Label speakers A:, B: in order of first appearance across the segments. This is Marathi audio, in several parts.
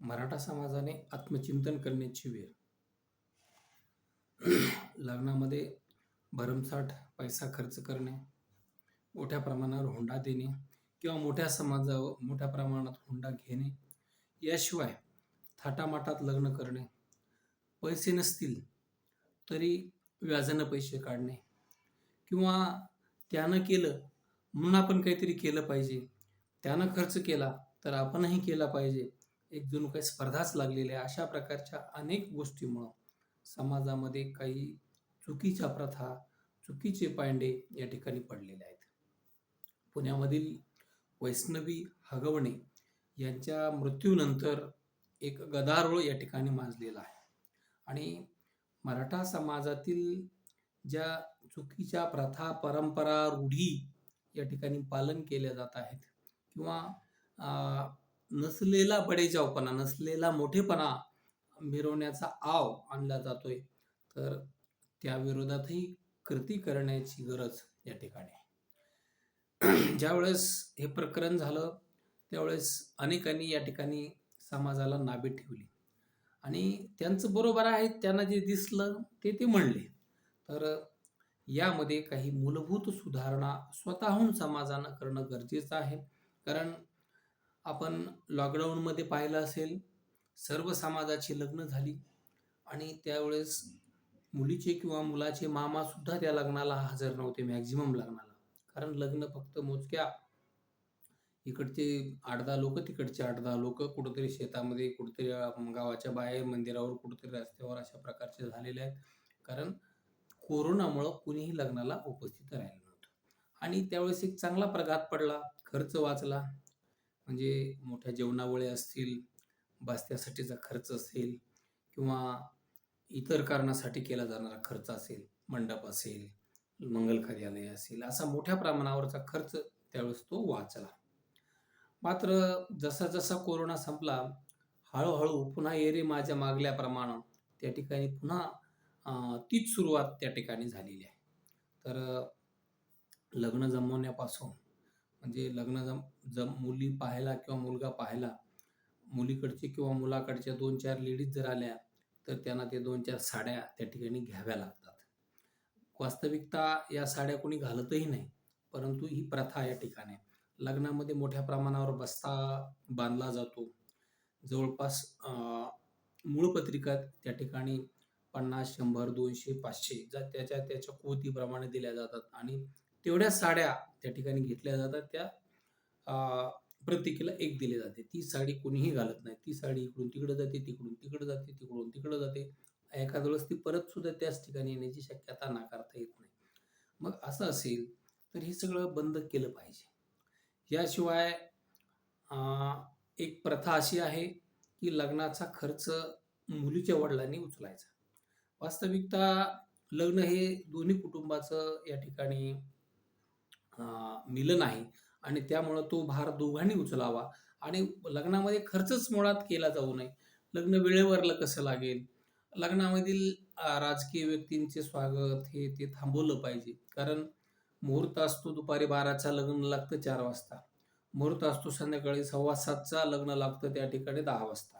A: मराठा समाजाने आत्मचिंतन करण्याची वेळ. लग्नामध्ये भरमसाठ पैसा खर्च करणे मोठ्या प्रमाणावर हुंडा देणे किंवा मोठ्या समाजावर मोठ्या प्रमाणात हुंडा घेणे याशिवाय थाटामाटात लग्न करणे पैसे नसतील तरी व्याजानं पैसे काढणे किंवा त्यानं केलं म्हणून आपण काहीतरी केलं पाहिजे त्यानं खर्च केला तर आपणही केला पाहिजे एक जणू काही स्पर्धाच लागलेली आहे. अशा प्रकारच्या अनेक गोष्टीमुळं समाजामध्ये काही चुकीच्या प्रथा चुकीचे पायंडे या ठिकाणी पडलेले आहेत. पुण्यामधील वैष्णवी हगवणे यांच्या मृत्यूनंतर एक गदारोळ या ठिकाणी माजलेला आहे. आणि मराठा समाजातील ज्या चुकीच्या प्रथा परंपरा रूढी या ठिकाणी पालन केल्या जात आहेत किंवा नसलेला बडेजावपणा नसलेला मोठेपणा मिरवण्याचा आव आणला जातोय. तर त्या विरोधातही कृती करण्याची गरज या ठिकाणी ज्यावेळेस हे प्रकरण झालं त्यावेळेस अनेकांनी या ठिकाणी समाजाला नावे ठेवली. आणि त्यांचं बरोबर आहे त्यांना जे दिसलं ते ते म्हणले. तर यामध्ये काही मूलभूत सुधारणा स्वतःहून समाजानं करणं गरजेचं आहे. कारण आपण लॉकडाऊनमध्ये पाहिलं असेल सर्व समाजाची लग्न झाली आणि त्यावेळेस मुलीचे किंवा मुलाचे मामासुद्धा त्या लग्नाला हजर नव्हते मॅक्झिमम लग्नाला. कारण लग्न फक्त मोजक्या इकडचे आठ दहा लोक तिकडचे आठ दहा लोक कुठंतरी शेतामध्ये कुठंतरी गावाच्या बाहेर मंदिरावर कुठंतरी रस्त्यावर अशा प्रकारचे झालेले आहेत. कारण कोरोनामुळं कुणीही लग्नाला उपस्थित राहिलं नव्हतं. आणि त्यावेळेस एक चांगला प्रघात पडला खर्च वाचला म्हणजे मोठ्या जेवणावळ्या असतील बसत्यासाठीचा खर्च असेल किंवा इतर कारणासाठी केला जाणारा खर्च असेल मंडप असेल मंगल कार्यालय असेल असा मोठ्या प्रमाणावरचा खर्च त्यावेळेस तो वाचला. मात्र जसा जसा कोरोना संपला हळूहळू पुन्हा येरे माझ्या मागल्याप्रमाणे त्या ठिकाणी पुन्हा तीच सुरुवात त्या ठिकाणी झालेली आहे. तर लग्न जमवण्यापासून म्हणजे लग्न जम जम मुली पाहायला किंवा मुलगा पाहायला मुलीकडचे किंवा मुलाकडच्या दोन चार लेडीज जर आल्या तर त्यांना ते दोन चार साड्या त्या ठिकाणी घ्याव्या लागतात. वास्तविकता या साड्या कोणी घालतही नाही परंतु ही प्रथा या ठिकाणी. लग्नामध्ये मोठ्या प्रमाणावर बस्ता बांधला जातो. जवळपास मूळ पत्रिका त्या ठिकाणी पन्नास शंभर दोनशे पाचशे ज्या त्याच्या त्याच्या कुवतीप्रमाणे दिल्या जातात आणि तेवढ्या साड्या त्या ठिकाणी घेतल्या जातात. त्या प्रत्येकीला एक दिली जाते. ती साडी कोणीही घालत नाही. ती साडी इकडून तिकडे जाते तिकडून तिकडे जाते तिकडून तिकडे जाते. एखाद्या वेळेस ती परत सुद्धा त्याच ठिकाणी येण्याची शक्यता नाकारता येत नाही. मग असं असेल तर हे सगळं बंद केलं पाहिजे. याशिवाय एक प्रथा अशी आहे की लग्नाचा खर्च मुलीच्या वडिलांनी उचलायचा. वास्तविकता लग्न हे दोन्ही कुटुंबाचं या ठिकाणी मिलन आहे आणि त्यामुळं तो भार दोघांनी उचलावा. आणि लग्नामध्ये खर्चच मुळात केला जाऊ नये. लग्न वेळेवरलं कसं लागेल? लग्नामधील राजकीय व्यक्तींचे स्वागत हे ते थांबवलं पाहिजे. कारण मुहूर्त असतो दुपारी बाराचा लग्न लागतं चार वाजता. मुहूर्त असतो संध्याकाळी सव्वा सातचा लग्न लागतं त्या ठिकाणी दहा वाजता.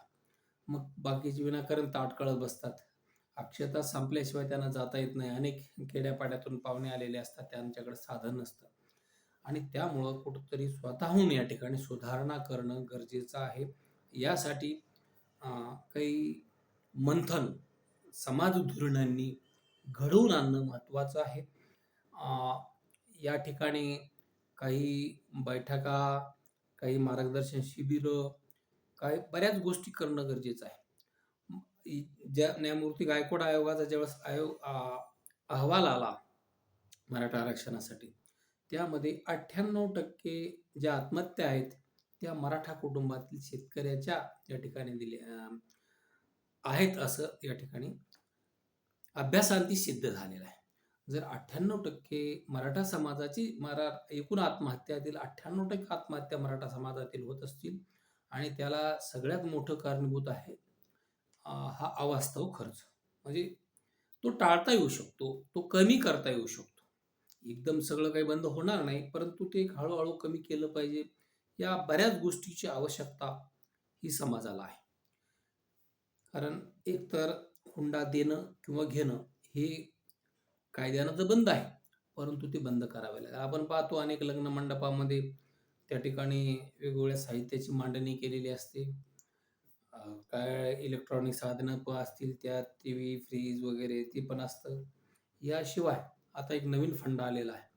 A: मग बाकीचे विनाकारण ताटकळत बसतात. अक्षता संपल्याशिवाय त्यांना जाता येत नाही. अनेक खेड्यापाड्यातून पाहुणे आलेले असतात. त्यांच्याकडे साधन नसतं. आणि त्यामुळं कुठंतरी स्वतःहून या ठिकाणी सुधारणा करणं गरजेचं आहे. यासाठी काही मंथन समाज धोरणांनी घडवून आणणं महत्त्वाचं आहे. या ठिकाणी काही बैठका काही मार्गदर्शन शिबिरं काही बऱ्याच गोष्टी करणं गरजेचं आहे. ज्या न्यायमूर्ती गायकवाड आयोगाचा ज्यावेळेस आयोग अहवाल आला मराठा आरक्षणासाठी त्यामध्ये अठ्ठ्याण्णव टक्के ज्या आत्महत्या आहेत त्या मराठा कुटुंबातील शेतकऱ्याच्या या ठिकाणी दिले आहेत असं या ठिकाणी अभ्यासांती सिद्ध झालेलं आहे. जर अठ्ठ्याण्णव टक्के मराठा समाजाची मरा एकूण आत्महत्यातील अठ्ठ्याण्णव टक्के आत्महत्या मराठा समाजातील होत असतील आणि त्याला सगळ्यात मोठं कारणीभूत आहे हा अवास्तव खर्च. म्हणजे तो टाळता येऊ शकतो तो कमी करता येऊ शकतो. एकदम सगळं काही बंद होणार नाही परंतु ते एक हळूहळू कमी केलं पाहिजे. या बऱ्याच गोष्टीची आवश्यकता ही समाजाला आहे. कारण एकतर हुंडा देणं किंवा घेणं हे कायद्यानं तर बंद आहे परंतु ते बंद करावे लागेल. आपण पाहतो अनेक लग्न मंडपामध्ये त्या ठिकाणी वेगवेगळ्या साहित्याची मांडणी केलेली असते. काय इलेक्ट्रॉनिक साधनं पण असतील त्यात टी व्ही फ्रीज वगैरे ते पण असतं. याशिवाय आता एक नवीन फंड आलेला आहे.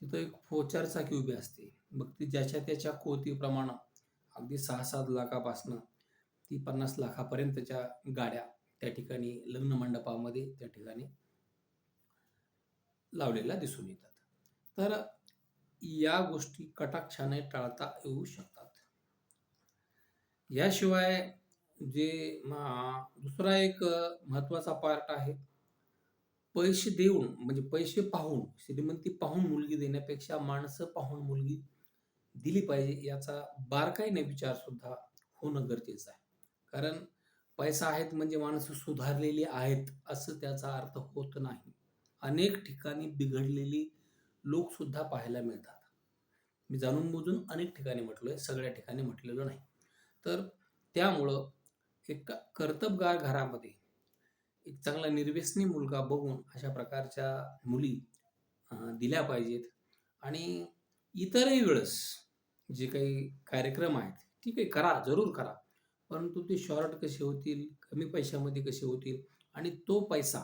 A: तिथं एक फोचार चाकी उभी असते. मग ती ज्याच्या त्याच्या कोतीप्रमाणे अगदी सहा सात लाखापासनं ती पन्नास लाखापर्यंतच्या गाड्या त्या ठिकाणी लग्न मंडपामध्ये त्या ठिकाणी लावलेल्या दिसून येतात. तर या गोष्टी कटाक्षाने टाळता येऊ शकतात. याशिवाय जे दुसरा एक महत्त्वाचा पार्ट आहे पैसे देऊन म्हणजे पैसे पाहून श्रीमंती पाहून मुलगी देण्यापेक्षा माणसं पाहून मुलगी दिली पाहिजे याचा बारकाईने विचार सुद्धा होणं गरजेचं आहे. कारण पैसा आहेत म्हणजे माणसं सुधारलेली आहेत असं त्याचा अर्थ होत नाही. अनेक ठिकाणी बिघडलेली लोक सुद्धा पाहायला मिळतात. मी जाणून बुजून अनेक ठिकाणी म्हटलोय सगळ्या ठिकाणी म्हटलेलं नाही. तर त्यामुळं एक कर्तबगार घरामध्ये एक चांगला निर्व्यसनी मुलगा बघून अशा प्रकारच्या मुली दिल्या पाहिजेत. आणि इतरही वेळेस जे काही कार्यक्रम आहेत ठीक आहे करा जरूर करा. परंतु ते शॉर्ट कसे होतील कमी पैशामध्ये कसे होतील आणि तो पैसा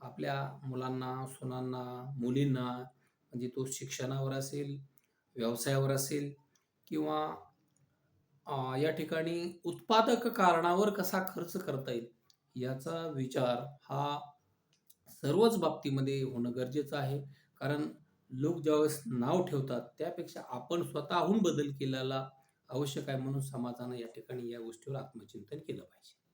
A: आपल्या मुलांना सुनांना मुलींना म्हणजे तो शिक्षणावर असेल व्यवसायावर असेल किंवा या ठिकाणी उत्पादक कारणावर कसा खर्च करता येईल याचा विचार हा सर्वच बाबतीमध्ये होणं गरजेचं आहे. कारण लोक ज्यावेळेस नाव ठेवतात त्यापेक्षा आपण स्वतःहून बदल केलेला आवश्यक आहे म्हणून समाजानं या ठिकाणी या गोष्टीवर आत्मचिंतन केलं पाहिजे.